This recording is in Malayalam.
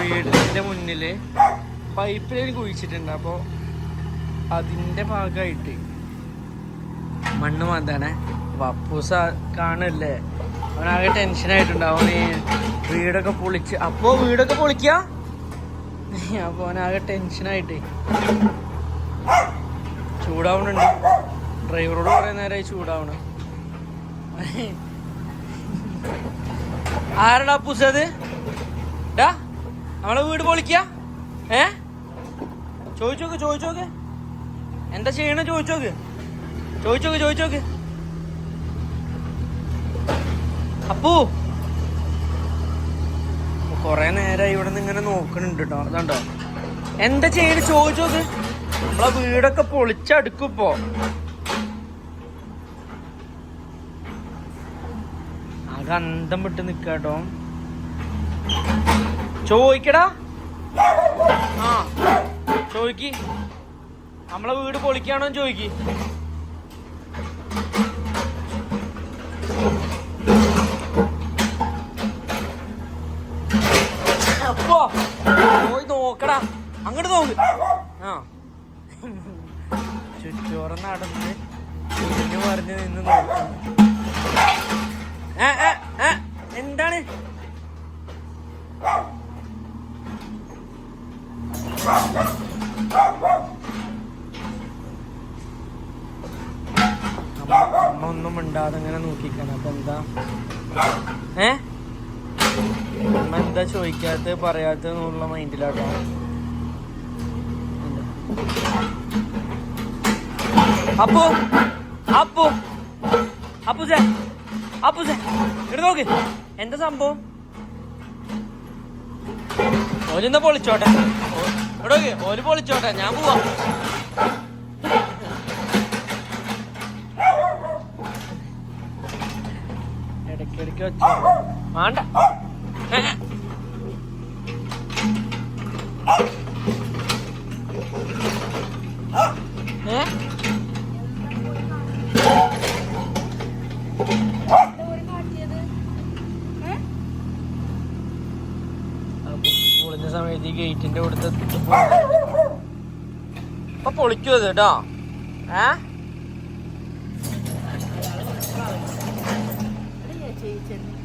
വീടിന്റെ മുന്നിൽ പൈപ്പ് ലൈൻ കുഴിച്ചിട്ടുണ്ട്. അപ്പൊ അതിന്റെ ഭാഗമായിട്ട് മണ്ണ് മാന്താണേ. അപ്പൊ അപ്പൂസ കാണല്ലേ? അവനാകെ ടെൻഷനായിട്ടുണ്ടാവും അവന് വീടൊക്കെ പൊളിച്ച് അപ്പോ വീടൊക്കെ പൊളിക്ക? അപ്പൊ അവനാകെ ടെൻഷനായിട്ട് ചൂടാവണുണ്ട്. ഡ്രൈവറോട് പറയുന്ന നേരമായി ചൂടാവണം. ആരടാ പൂസത് ഡാ നമ്മളെ വീട് പൊളിക്ക. ഏ? ചോദിച്ചോക്ക് ചോദിച്ചോക്ക്. എന്താ ചെയ്യണ ചോദിച്ചോക്ക്. ചോദിച്ചോക്ക് ചോദിച്ചോക്ക്. അപ്പൂ. കൊറേ നേരമായി ഇവിടെ നിന്ന് ഇങ്ങനെ നോക്കണുണ്ട് കേട്ടോ അതുണ്ടോ? എന്താ ചെയ്യണ ചോദിച്ചോക്ക്. നമ്മളെ വീടൊക്കെ പൊളിച്ചടുക്കും ഇപ്പോ അന്തം വിട്ട് നിക്കാട്ടോ. ചോദിക്കടാ. ആ ചോദിക്ക്. നമ്മളെ വീട് പൊളിക്കാണോ ചോദിക്ക്. അപ്പോ പോയി നോക്കടാ. അങ്ങോട്ട് നോക്ക്. ആ. ചുറ്റോറം നടന്ന് പറഞ്ഞ് നിന്ന് നോക്കുന്നു ഒന്നും മിണ്ടാതെ ഇങ്ങനെ നോക്കിക്കണം. അപ്പൊ എന്താ? ഏ? അമ്മ എന്താ ചോദിക്കാത്ത പറയാത്ത എന്നുള്ള മൈൻഡിലാട്ടോ. അപ്പു അപ്പു അപ്പു സേ അപ്പു സേ ഇവിടെ നോക്ക്. എന്താ സംഭവം? ഓലെന്താ പൊളിച്ചോട്ടെ. ഓ- ഒരു പൊളിച്ചോട്ടെ ഞാൻ പോവാ. ഇടയ്ക്കിടയ്ക്ക് വെച്ചോ. വേണ്ട ഏ അപ്പൊ ഈ ഗേറ്റിന്റെ അവിടുത്തെ ഇപ്പൊ പൊളിക്കൂ അത് കേട്ടോ ഏ?